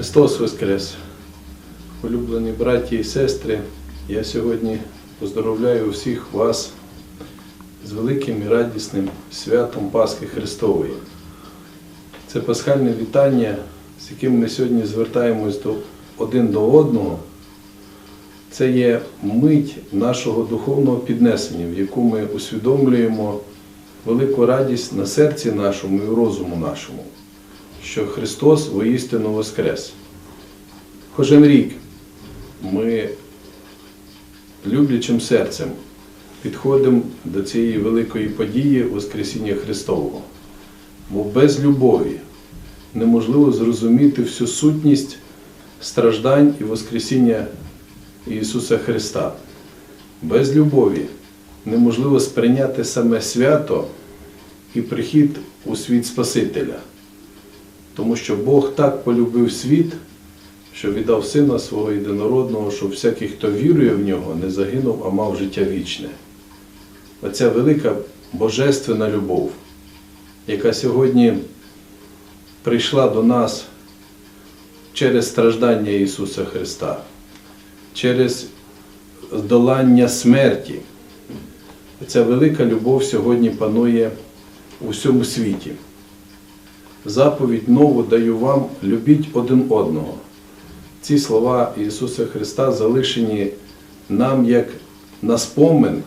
Христос Воскрес! Улюблені браті і сестри, я сьогодні поздоровляю всіх вас з великим і радісним святом Пасхи Христової. Це пасхальне вітання, з яким ми сьогодні звертаємось до, один до одного. Це є мить нашого духовного піднесення, в яку ми усвідомлюємо велику радість на серці нашому і розуму нашому, що Христос воістину Воскрес. Кожен рік ми люблячим серцем підходимо до цієї великої події Воскресіння Христового. Бо без любові неможливо зрозуміти всю сутність страждань і Воскресіння Ісуса Христа. Без любові неможливо сприйняти саме свято і прихід у світ Спасителя. Тому що Бог так полюбив світ, що віддав Сина свого єдинородного, щоб всякий, хто вірує в нього, не загинув, а мав життя вічне. Оця велика божественна любов, яка сьогодні прийшла до нас через страждання Ісуса Христа, через здолання смерті. Ця велика любов сьогодні панує у всьому світі. Заповідь нову даю вам, любіть один одного. Ці слова Ісуса Христа залишені нам як на спомин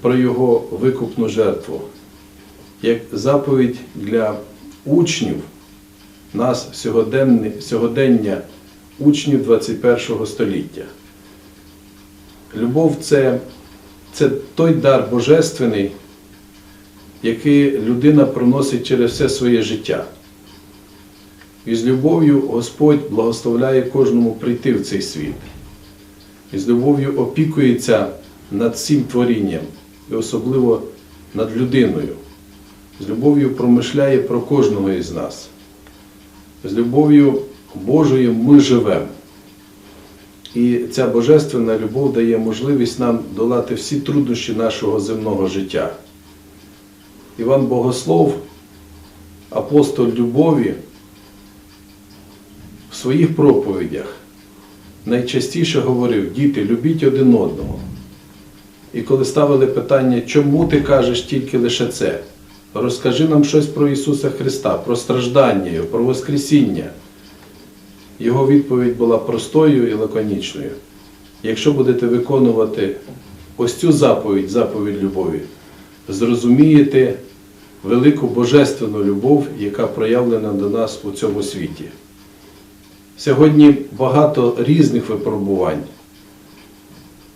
про Його викупну жертву, як заповідь для учнів, нас сьогодення учнів 21 століття. Любов це, це той дар божественний, який людина проносить через все своє життя. І з любов'ю Господь благословляє кожному прийти в цей світ. І з любов'ю опікується над всім творінням, і особливо над людиною. З любов'ю промишляє про кожного із нас. З любов'ю Божою ми живемо. І ця божественна любов дає можливість нам долати всі труднощі нашого земного життя. Іван Богослов, апостол любові, в своїх проповідях найчастіше говорив: діти, любіть один одного. І коли ставили питання, чому ти кажеш тільки лише це? Розкажи нам щось про Ісуса Христа, про страждання про Воскресіння. Його відповідь була простою і лаконічною. Якщо будете виконувати ось цю заповідь, заповідь любові, зрозумієте велику божественну любов, яка проявлена до нас у цьому світі. Сьогодні багато різних випробувань,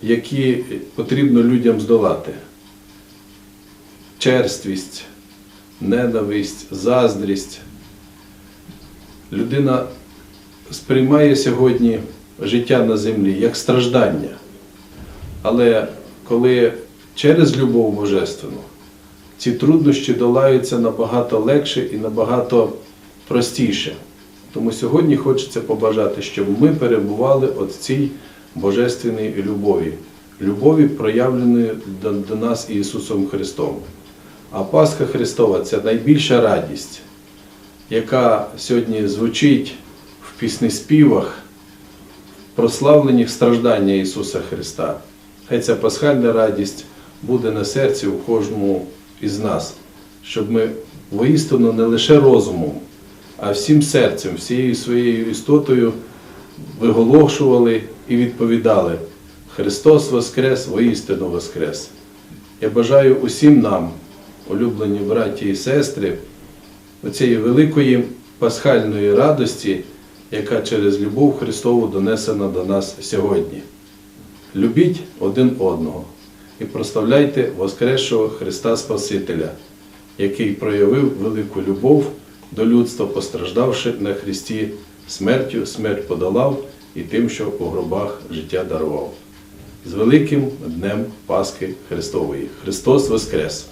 які потрібно людям здолати. Черствість, ненависть, заздрість. Людина сприймає сьогодні життя на землі як страждання. Але коли через любов божественну ці труднощі долаються набагато легше і набагато простіше. Тому сьогодні хочеться побажати, щоб ми перебували от цій божественній любові, любові, проявленої до, до нас Ісусом Христом. А Пасха Христова це найбільша радість, яка сьогодні звучить в піснеспівах, в страждання Ісуса Христа. Хай ця пасхальна радість буде на серці у кожному із нас, щоб ми воістину не лише розумом, а всім серцем, всією своєю істотою виголошували і відповідали: Христос Воскрес, воістину Воскрес! Я бажаю усім нам, улюблені браті і сестри, оцієї великої пасхальної радості, яка через любов Христову донесена до нас сьогодні. Любіть один одного і прославляйте Воскресшого Христа Спасителя, який проявив велику любов до людства, постраждавши на Христі смертю, смерть подолав і тим, що у гробах життя дарував. З великим днем Пасхи Христової. Христос Воскрес!